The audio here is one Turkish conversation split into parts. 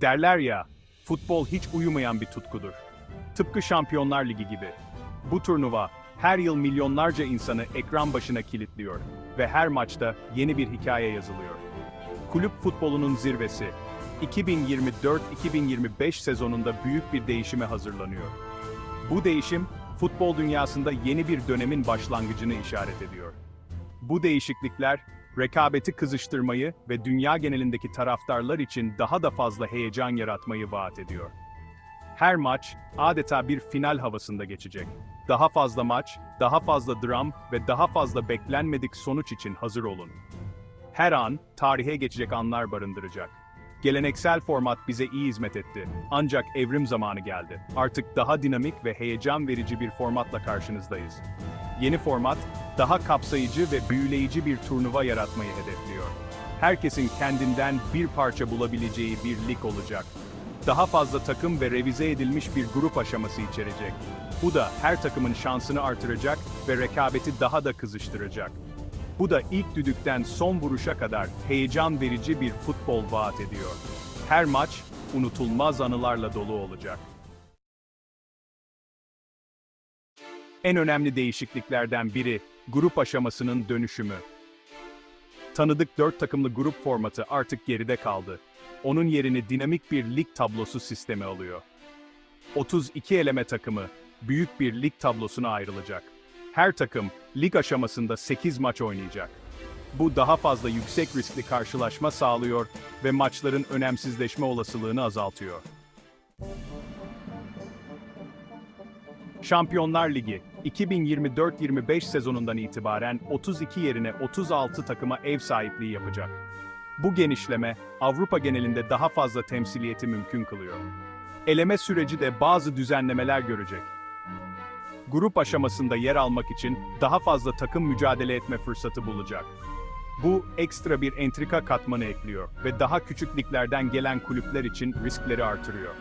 Derler ya, futbol hiç uyumayan bir tutkudur. Tıpkı Şampiyonlar Ligi gibi. Bu turnuva her yıl milyonlarca insanı ekran başına kilitliyor ve her maçta yeni bir hikaye yazılıyor. Kulüp futbolunun zirvesi 2024-2025 sezonunda büyük bir değişime hazırlanıyor. Bu değişim futbol dünyasında yeni bir dönemin başlangıcını işaret ediyor. Bu değişiklikler rekabeti kızıştırmayı ve dünya genelindeki taraftarlar için daha da fazla heyecan yaratmayı vaat ediyor. Her maç adeta bir final havasında geçecek. Daha fazla maç, daha fazla dram ve daha fazla beklenmedik sonuç için hazır olun. Her an tarihe geçecek anlar barındıracak. Geleneksel format bize iyi hizmet etti. Ancak evrim zamanı geldi. Artık daha dinamik ve heyecan verici bir formatla karşınızdayız. Yeni format, daha kapsayıcı ve büyüleyici bir turnuva yaratmayı hedefliyor. Herkesin kendinden bir parça bulabileceği bir lig olacak. Daha fazla takım ve revize edilmiş bir grup aşaması içerecek. Bu da her takımın şansını artıracak ve rekabeti daha da kızıştıracak. Bu da ilk düdükten son vuruşa kadar heyecan verici bir futbol vaat ediyor. Her maç unutulmaz anılarla dolu olacak. En önemli değişikliklerden biri grup aşamasının dönüşümü. Tanıdık 4 takımlı grup formatı artık geride kaldı. Onun yerini dinamik bir lig tablosu sistemi alıyor. 32 eleme takımı büyük bir lig tablosuna ayrılacak. Her takım lig aşamasında 8 maç oynayacak. Bu daha fazla yüksek riskli karşılaşma sağlıyor ve maçların önemsizleşme olasılığını azaltıyor. Şampiyonlar Ligi 2024-25 sezonundan itibaren 32 yerine 36 takıma ev sahipliği yapacak. Bu genişleme Avrupa genelinde daha fazla temsiliyeti mümkün kılıyor. Eleme süreci de bazı düzenlemeler görecek. Grup aşamasında yer almak için daha fazla takım mücadele etme fırsatı bulacak. Bu ekstra bir entrika katmanı ekliyor ve daha küçük liglerden gelen kulüpler için riskleri artırıyor.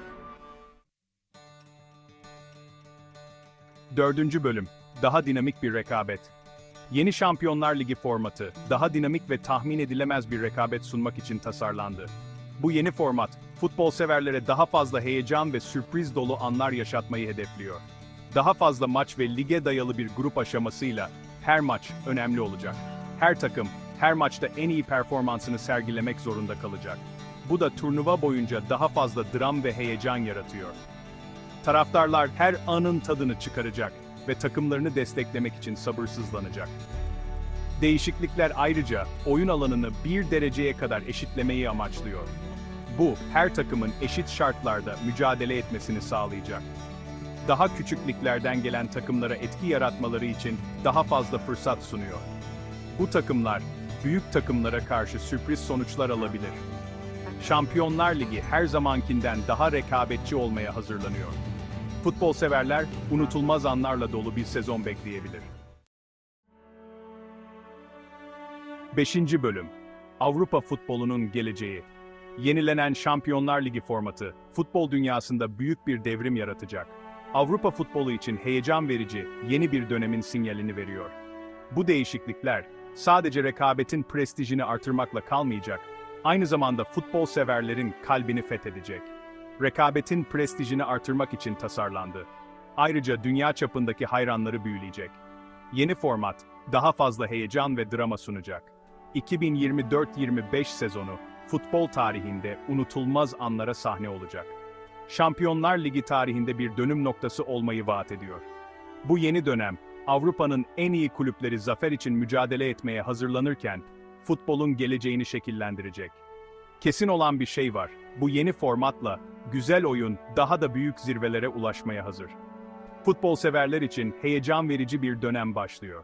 Dördüncü bölüm, daha dinamik bir rekabet. Yeni Şampiyonlar Ligi formatı, daha dinamik ve tahmin edilemez bir rekabet sunmak için tasarlandı. Bu yeni format, futbol severlere daha fazla heyecan ve sürpriz dolu anlar yaşatmayı hedefliyor. Daha fazla maç ve lige dayalı bir grup aşamasıyla her maç önemli olacak. Her takım, her maçta en iyi performansını sergilemek zorunda kalacak. Bu da turnuva boyunca daha fazla dram ve heyecan yaratıyor. Taraftarlar her anın tadını çıkaracak ve takımlarını desteklemek için sabırsızlanacak. Değişiklikler ayrıca oyun alanını bir dereceye kadar eşitlemeyi amaçlıyor. Bu, her takımın eşit şartlarda mücadele etmesini sağlayacak. Daha küçük liglerden gelen takımlara etki yaratmaları için daha fazla fırsat sunuyor. Bu takımlar, büyük takımlara karşı sürpriz sonuçlar alabilir. Şampiyonlar Ligi her zamankinden daha rekabetçi olmaya hazırlanıyor. Futbol severler unutulmaz anlarla dolu bir sezon bekleyebilir. 5. Bölüm Avrupa futbolunun geleceği. Yenilenen Şampiyonlar Ligi formatı futbol dünyasında büyük bir devrim yaratacak. Avrupa futbolu için heyecan verici yeni bir dönemin sinyalini veriyor. Bu değişiklikler sadece rekabetin prestijini artırmakla kalmayacak, aynı zamanda futbol severlerin kalbini fethedecek. Rekabetin prestijini artırmak için tasarlandı. Ayrıca dünya çapındaki hayranları büyüleyecek. Yeni format, daha fazla heyecan ve drama sunacak. 2024-25 sezonu, futbol tarihinde unutulmaz anlara sahne olacak. Şampiyonlar Ligi tarihinde bir dönüm noktası olmayı vaat ediyor. Bu yeni dönem, Avrupa'nın en iyi kulüpleri zafer için mücadele etmeye hazırlanırken, futbolun geleceğini şekillendirecek. Kesin olan bir şey var, bu yeni formatla, güzel oyun daha da büyük zirvelere ulaşmaya hazır. Futbol severler için heyecan verici bir dönem başlıyor.